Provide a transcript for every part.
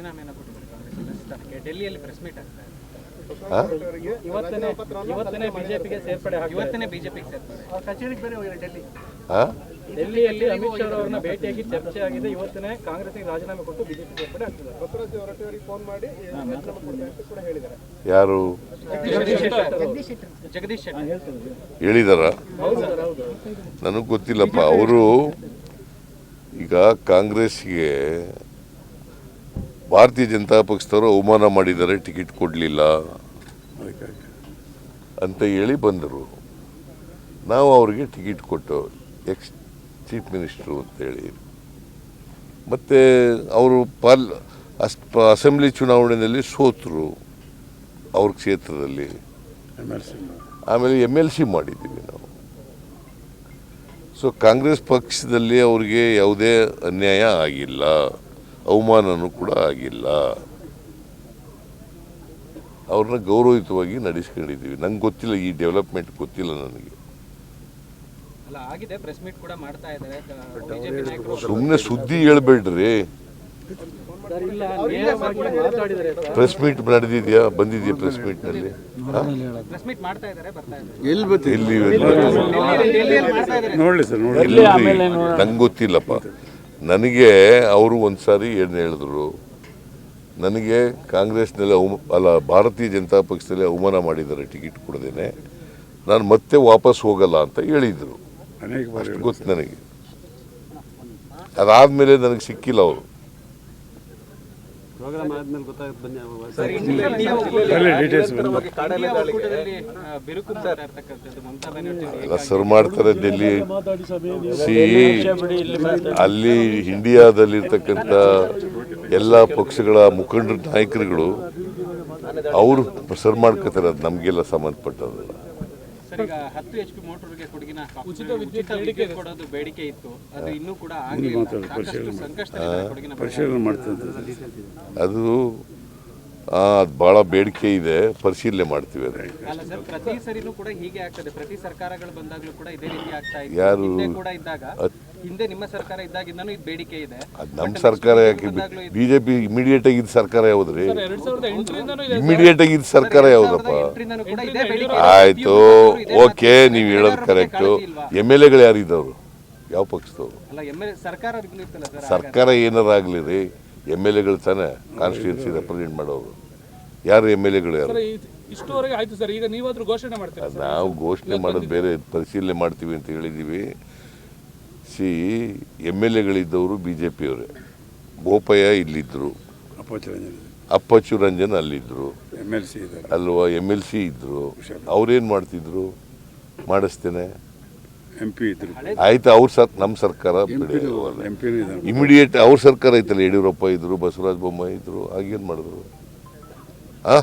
ರಾಜೀನಾಮೆಯನ್ನು ಕೊಟ್ಟಿದ್ದಾರೆ ಕಾಂಗ್ರೆಸ್ ಸ್ಥಾನಕ್ಕೆ ಡೆಲ್ಲಿಯಲ್ಲಿ ಪ್ರೆಸ್ ಮೀಟ್ ಆಗ್ತಾ ಇದೆ. ಹಾ? ಇವತ್ತನೇ ಇವತ್ತನೇ ಬಿಜೆಪಿಗೆ ಸೇರ್ಪಡೆ ಇವತ್ತನೇ ಬಿಜೆಪಿಗೆ ಸೇರ್ಪಡೆ. ಕಚೇರಿಗೆ ಬೇರೆ ಹೋಗಿಲ್ಲ ಡೆಲ್ಲಿ. ಡೆಲ್ಲಿಯಲ್ಲಿ ಅಮಿತ್ ಶಾ ಅವರನ್ನ ಭೇಟಿಯಾಗಿ ಚರ್ಚೆ ಆಗಿದೆ. ಇವತ್ತನೇ ಕಾಂಗ್ರೆಸ್ಗೆ ರಾಜೀನಾಮೆ ಕೊಟ್ಟು ಬಿಜೆಪಿ ಸೇರ್ಪಡೆ ಆಗ್ತಿದ್ದಾರೆ. ಬಸವರಾಜ್ ಹೊರಟ್ಟಿಯವರಿಗೆ ಫೋನ್ ಮಾಡಿ ಕೂಡ ಹೇಳಿದ್ದಾರೆ. ಯಾರು? ಜಗದೀಶ್ ಶೆಟ್ಟರ್ ಹೇಳಿದಾರ? ಹೌದು ಸರ್ ಹೌದು. ನನಗೆ ಗೊತ್ತಿಲ್ಲಪ್ಪ ಅವರು ಈಗ ಕಾಂಗ್ರೆಸ್ಗೆ ಭಾರತೀಯ ಜನತಾ ಪಕ್ಷದವರು ಅವಮಾನ ಮಾಡಿದ್ದಾರೆ, ಟಿಕೆಟ್ ಕೊಡಲಿಲ್ಲ. ಅಂತ ಹೇಳಿ ಬಂದರು. ನಾವು ಅವರಿಗೆ ಟಿಕೆಟ್ ಕೊಟ್ಟು, ಎಕ್ಸ್ ಚೀಫ್ ಮಿನಿಸ್ಟ್ರು ಅಂತೇಳಿ ಮತ್ತು ಅವರು ಪಾಲ್, ಅಸ್, ಅಸೆಂಬ್ಲಿ ಚುನಾವಣೆಯಲ್ಲಿ ಸೋತರು ಅವ್ರ ಕ್ಷೇತ್ರದಲ್ಲಿ. ಆಮೇಲೆ ಎಂ ಎಲ್ ಸಿ ಮಾಡಿದ್ದೀವಿ ನಾವು. ಸೊ ಕಾಂಗ್ರೆಸ್ ಪಕ್ಷದಲ್ಲಿ ಅವ್ರಿಗೆ ಯಾವುದೇ ಅನ್ಯಾಯ ಆಗಿಲ್ಲ. ಅವಮಾನನೂ ಕೂಡ ಆಗಿಲ್ಲ ಅವ್ರನ್ನ ಗೌರವಯುತವಾಗಿ ನಡೆಸ್ಕೊಂಡಿದ್ದೀವಿ ನಂಗೆ ಗೊತ್ತಿಲ್ಲ ಈ ಡೆವಲಪ್ಮೆಂಟ್ ಗೊತ್ತಿಲ್ಲ ನನಗೆ ಅಲ್ಲ ಆಗಿದೆ ಪ್ರೆಸ್ ಮೀಟ್ ಕೂಡ ಮಾಡ್ತಾ ಇದ್ದಾರೆ ಬಿಜೆಪಿ ನಾಯಕರು ಸುಮ್ಮನೆ ಸುದ್ದಿ ಹೇಳ್ಬೇಡ್ರಿ ಸರ್ ಇಲ್ಲ ನೇರವಾಗಿ ಮಾತಾಡಿದ್ದಾರೆ ಸರ್ ಪ್ರೆಸ್ ಮೀಟ್ ನಡೆದಿದ್ಯಾ ಬಂದಿದ್ಯಾ ಪ್ರೆಸ್ ಮೀಟ್ನಲ್ಲಿ ಇದ್ದಾರೆ ಬರ್ತಾ ಇದ್ದಾರೆ ಎಲ್ಲಿ ಬರ್ತೀವಿ ಎಲ್ಲಿ ಮಾಡ್ತಾ ಇದ್ದಾರೆ ನೋಡಲಿ ಸರ್ ನೋಡಿ ಎಲ್ಲಿ ನಂಗೆ ಗೊತ್ತಿಲ್ಲಪ್ಪ ನನಗೆ ಅವರು ಒಂದು ಸಾರಿ ಏನು ಹೇಳಿದ್ರು. ನನಗೆ ಕಾಂಗ್ರೆಸ್ನಲ್ಲಿ ಅವಮ ಅಲ್ಲ ಭಾರತೀಯ ಜನತಾ ಪಕ್ಷದಲ್ಲಿ ಅವಮಾನ ಮಾಡಿದ್ದಾರೆ ಟಿಕೆಟ್ ಕೊಡದೇನೆ. ನಾನು ಮತ್ತೆ ವಾಪಸ್ ಹೋಗಲ್ಲ ಅಂತ ಹೇಳಿದರು. ಗೊತ್ತು ನನಗೆ. ಅದಾದಮೇಲೆ ನನಗೆ ಸಿಕ್ಕಿಲ್ಲ ಅವರು. ಮಮತಾ ಬ್ಯಾನರ್ಜಿ ಎಲ್ಲ ಸರ್ ಮಾಡ್ತಾರೆ ಡೆಲ್ಲಿ ಸಿ ಅಲ್ಲಿ ಇಂಡಿಯಾದಲ್ಲಿರ್ತಕ್ಕಂಥ ಎಲ್ಲ ಪಕ್ಷಗಳ ಮುಖಂಡರ ನಾಯಕರುಗಳು ಅವರು ಸರ್ ಮಾಡ್ಕೋತಾರೆ ಅದು ನಮಗೆಲ್ಲ ಸಂಬಂಧಪಟ್ಟದಲ್ಲ ಸರ್ ಈಗ ಹತ್ತು ಎಚ್ ಪಿ ಮೋಟರ್ಗೆ ಕೊಡಗಿನ ಉಚಿತ ವಿದ್ಯುತ್ ಕೊಡೋದು ಬೇಡಿಕೆ ಇತ್ತು. ಅದು ಇನ್ನೂ ಕೂಡ ಆಗಲಿಲ್ಲ. ಸಾಕಷ್ಟು ಸಂಕಷ್ಟದಲ್ಲಿದೆ ಕೊಡಗಿನ ಪರಿಶೀಲನೆ ಮಾಡ್ತಂತ ಅದು ಭಾಳ ಬೇಡಿಕೆ ಇದೆ ಪರಿಶೀಲನೆ ಮಾಡ್ತೀವಿ ಅದು ಅಲ್ಲ ಸರ್ ಪ್ರತಿ ಸರಿನೂ ಕೂಡ ಹೀಗೆ ಆಗ್ತದೆ. ಪ್ರತಿ ಸರ್ಕಾರಗಳು ಬಂದಾಗ್ಲೂ ಕೂಡ ಇದೇ ರೀತಿ ಆಗ್ತಾ ಇದೆ. ಯಾರು? ಹಿಂದೆ ಕೂಡ ಇದ್ದಾಗ ಹಿಂದೆ ನಿಮ್ಮ ಸರ್ಕಾರ ಇದ್ದಾಗಿಂದನೂ ಇದು ಬೇಡಿಕೆ ಇದೆ. ಅದು ನಮ್ಮ ಸರ್ಕಾರ ಯಾಕೆ ಬಿಜೆಪಿ ಇಮಿಡಿಯೇಟ್ ಆಗಿ ಆಗಿದ್ದ ಸರ್ಕಾರ ಯಾವುದ್ರಿ? ಇಮಿಡಿಯೇಟ್ ಆಗಿದ್ದ ಸರ್ಕಾರ ಯಾವುದಪ್ಪ? ಎಂಟರಿಂದನೂ ಕೂಡ ಇದೇ ಬೇಡಿಕೆ ಆಯ್ತು ಓಕೆ ನೀವು ಹೇಳೋದು ಕರೆಕ್ಟು ಎಂ ಎಲ್ ಎಗಳು ಯಾರಿದ್ದವರು ಯಾವ ಪಕ್ಷದವರು? ಅಲ್ಲ ಎಂ ಎಲ್ ಸರ್ಕಾರ ಇರ್ತಲ್ಲ ಸರ್ ಸರ್ಕಾರ ಏನಾರು ಆಗಲಿ ರೀ ಎಂ ಎಲ್ ಎಗಳು ತಾನೇ ಕಾನ್ಸ್ಟಿಟ್ಯೂನ್ಸಿ ರೆಪ್ರೆಸೆಂಟ್ ಮಾಡೋರು ಯಾರು ಎಂ ಎಲ್ ಎಗಳು ಯಾರು? ಇಷ್ಟುವರೆಗೆ ಆಯ್ತು ಸರ್ ಈಗ ನೀವಾದ್ರೂ ಘೋಷಣೆ ಮಾಡ್ತೀರಾ ನಾವು ಘೋಷಣೆ ಮಾಡೋದು ಬೇರೆ ಪರಿಶೀಲನೆ ಮಾಡ್ತೀವಿ ಅಂತ ಹೇಳಿದ್ದೀವಿ ಸಿ ಎಂ ಎಲ್ ಎಗಳಿದ್ದವರು ಬಿ ಜೆ ಪಿಯವರೇ ಬೋಪಯ್ಯ ಇಲ್ಲಿದ್ದರು ಅಪ್ಪಚ್ಚು ರಂಜನ್ ಅಲ್ಲಿದ್ದರು. ಎಂ ಎಲ್ ಸಿ ಇದ್ದಾರೆ. ಅಲ್ವಾ ಎಂ ಎಲ್ ಸಿ ಇದ್ದರು. ಅವ್ರೇನು ಮಾಡ್ತಿದ್ರು? ಮಾಡಿಸ್ತೇನೆ. ಎಂ ಪಿ ಇದ್ರು. ಆಯ್ತು ಅವ್ರ ಸರ್ ನಮ್ಮ ಸರ್ಕಾರ ಇಮಿಡಿಯೇಟ್ ಅವ್ರ ಸರ್ಕಾರ ಐತಲ್ಲ ಯಡಿಯೂರಪ್ಪ ಇದ್ರು ಬಸವರಾಜ ಬೊಮ್ಮಾಯಿ ಇದ್ರು ಆಗೇನು ಮಾಡಿದ್ರು? ಆ?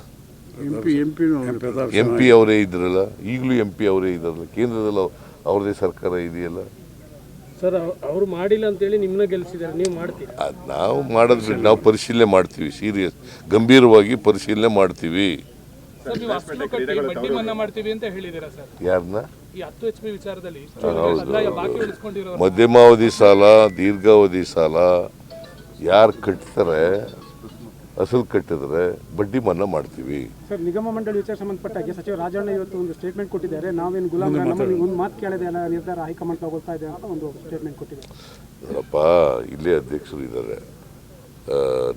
ಎಂ ಪಿ ಅವರೇ ಇದ್ರಲ್ಲ ಈಗಲೂ ಎಂ ಪಿ ಅವರೇ ಇದ್ರಲ್ಲ ಕೇಂದ್ರದಲ್ಲಿ ಅವ್- ಅವ್ರದೇ ಸರ್ಕಾರ ಇದೆಯಲ್ಲ? ಸರ್ ಅವರು ಮಾಡಿಲ್ಲ ಅಂತೇಳಿ ನಿಮ್ಮನ್ನ ಗೆಲ್ಲಿಸಿದ್ದಾರೆ ನೀವು ಮಾಡ್ತೀರಿ? ಅದ್ ನಾವು ಮಾಡಿದ್ರೆ ನಾವು ಪರಿಶೀಲನೆ ಮಾಡ್ತೀವಿ ಸೀರಿಯಸ್ ಗಂಭೀರವಾಗಿ ಪರಿಶೀಲನೆ ಮಾಡ್ತೀವಿ. ಸರ್ ನೀವು ಅಸಲು ಕಟ್ಟಿ ಬಡ್ಡಿ ಮನ್ನಾ ಮಾಡ್ತೀವಿ ಅಂತ ಹೇಳಿದ್ದೀರಾ ಸರ್? ಯಾರನ್ನ ಈ ಹತ್ತು ಎಚ್ ಪಿ ವಿಚಾರದಲ್ಲಿ ಇಷ್ಟು ಹೌದು. ಆದಾಯ ಬಾಕಿ ಉಳಿಸ್ಕೊಂಡಿರೋ ಮಧ್ಯಮಾವಧಿ ಸಾಲ ದೀರ್ಘಾವಧಿ ಸಾಲ ಯಾರು ಕಟ್ತಾರೆ ಅಸಲು ಕಟ್ಟಿದ್ರೆ ಬಡ್ಡಿ ಮನ್ನಾ ಮಾಡ್ತೀವಿ. ಸರ್ ನಿಗಮ ಮಂಡಳಿ ವಿಚಾರ ಸಂಬಂಧಪಟ್ಟಾಗೆ ಸಚಿವ ರಾಜಣ್ಣ ಇವತ್ತು ಒಂದು ಸ್ಟೇಟ್ಮೆಂಟ್ ಕೊಟ್ಟಿದ್ದಾರೆ. ನಾವೇನು ಗುಲಾಮ್ ಒಂದು ಮಾತು ಕೇಳಿದೆ ಅಲ್ಲ ನಿರ್ಧಾರ ಹೈಕಮಾಂಡ್ ತಗೊಳ್ತಾ ಇದೆ ಅಂತ ಒಂದು ಸ್ಟೇಟ್ಮೆಂಟ್ ಕೊಟ್ಟಿದ್ದಾರೆ. ನೋಡಪ್ಪ ಇಲ್ಲೇ ಅಧ್ಯಕ್ಷರು ಇದ್ದಾರೆ.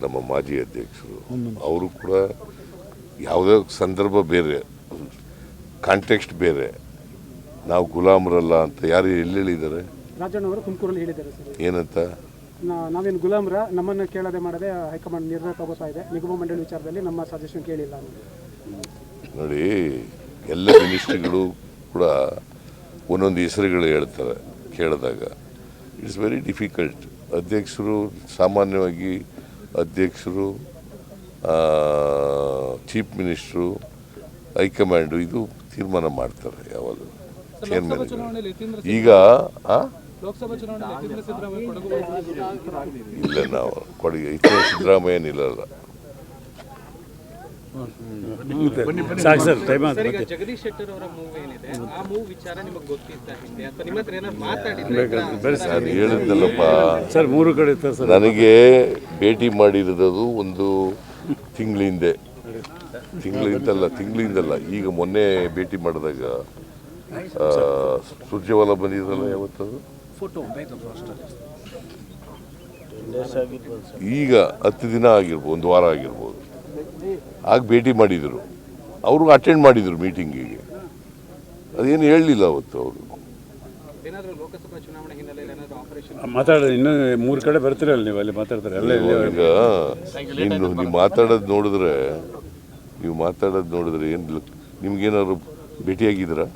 ನಮ್ಮ ಮಾಜಿ ಅಧ್ಯಕ್ಷರು. ಅವರು ಕೂಡ ಯಾವುದೇ ಸಂದರ್ಭ ಬೇರೆ ಕಾಂಟೆಕ್ಸ್ಟ್ ಬೇರೆ. ನಾವು ಗುಲಾಮರಲ್ಲ ಅಂತ ಯಾರು ಎಲ್ಲಿ ಹೇಳಿದ್ದಾರೆ ರಾಜಣ್ಣ ಅವರು ತುಮಕೂರಲ್ಲಿ ಹೇಳಿದ್ದಾರೆ ಸರ್. ಏನಂತ? ನಾವೇನು ಗುಲಾಮ್ರ ನಮ್ಮನ್ನು ಕೇಳದೆ ಮಾಡದೆ ಹೈಕಮಾಂಡ್ ನಿರ್ಣಯ ತಗೋತಾ ಇದೆ. ನಿಗಮ ಮಂಡಳಿ ವಿಚಾರದಲ್ಲಿ ನಮ್ಮ ಸಜೆಷನ್ ಕೇಳಿಲ್ಲ ಅಂತ ನೋಡಿ ಎಲ್ಲ ಮಿನಿಸ್ಟ್ರಿಗಳು ಕೂಡ ಒಂದೊಂದು ಹೆಸರುಗಳು ಹೇಳ್ತಾರೆ ಕೇಳಿದಾಗ. ಇಟ್ಸ್ ವೆರಿ ಡಿಫಿಕಲ್ಟ್ ಅಧ್ಯಕ್ಷರು ಸಾಮಾನ್ಯವಾಗಿ ಅಧ್ಯಕ್ಷರು ಚೀಫ್ ಮಿನಿಸ್ಟ್ರು ಹೈಕಮಾಂಡು ಇದು ತೀರ್ಮಾನ ಮಾಡ್ತಾರೆ ಯಾವಾಗಲೂ. ಚೇರ್ಮನ್ ಈಗ ಆ? ಲೋಕಸಭಾ ಚುನಾವಣೆಯಲ್ಲಿ ಯತೀಂದ್ರ ಸಿದ್ದರಾಮಯ್ಯ ಕೊಡಗು ಇಲ್ಲ ನಾವು ಕೊಡುಗೆ ಇತರ ಸಿದ್ದರಾಮಯ್ಯ ನಿಲ್ಲಲ್ಲ ಸಾಕು ಸರ್ ಟೈಮ್ ಸರ್ ಈಗ ಜಗದೀಶ್ ಶೆಟ್ಟರ್ ಅವರ ಮೂವ್ ಏನಿದೆ? ಆ ಮೂವ್ ವಿಚಾರ ನಿಮಗೆ ಗೊತ್ತಿತ್ತ ಹಿಂದೆ? ಅಥವಾ ನಿಮ್ಮ ಹತ್ರ ಏನಾದ್ರು ಮಾತಾಡಿದ್ರೆ ಹೇಳಿದ್ನಲ್ಲಪ್ಪ ಸರ್. ಮೂರು ಕಡೆ ಇತ್ತು ಸರ್. ನನಗೆ ಭೇಟಿ ಮಾಡಿರೋದು ಒಂದು ತಿಂಗಳಿಂದೆ. ತಿಂಗಳಿಂದಲ್ಲ ತಿಂಗಳಿಂದಲ್ಲ. ಈಗ ಮೊನ್ನೆ ಭೇಟಿ ಮಾಡಿದಾಗ ಸುರ್ಜೇವಾಲ ಬಂದಿದ್ರಲ್ಲ ಯಾವತ್ತದು? ಈಗ ಹತ್ತು ದಿನ ಆಗಿರ್ಬೋದು ಒಂದು ವಾರ ಆಗಿರ್ಬೋದು. ಆಗ ಭೇಟಿ ಮಾಡಿದರು. ಅವರು ಅಟೆಂಡ್ ಮಾಡಿದರು ಮೀಟಿಂಗಿಗೆ ಅದೇನು ಹೇಳಲಿಲ್ಲ ಅವತ್ತು ಅವರು. ಏನಾದ್ರು ಲೋಕಸಭಾ ಚುನಾವಣೆ ಹಿನ್ನೆಲೆಯಲ್ಲಿ ಏನಾದ್ರು ಆಪರೇಷನ್ ಮಾತಾಡೋದು ಇನ್ನೂ ಮೂರು ಕಡೆ ಬರ್ತೀರಲ್ಲ ನೀವು ಅಲ್ಲಿ ಮಾತಾಡ್ತಾರೆ? ಈಗ ಇನ್ನು ನೀವು ಮಾತಾಡೋದು ನೋಡಿದ್ರೆ ನೀವು ಮಾತಾಡೋದು ನೋಡಿದ್ರೆ ಏನು ನಿಮ್ಗೇನಾದ್ರು ಭೇಟಿಯಾಗಿದ್ದೀರಾ?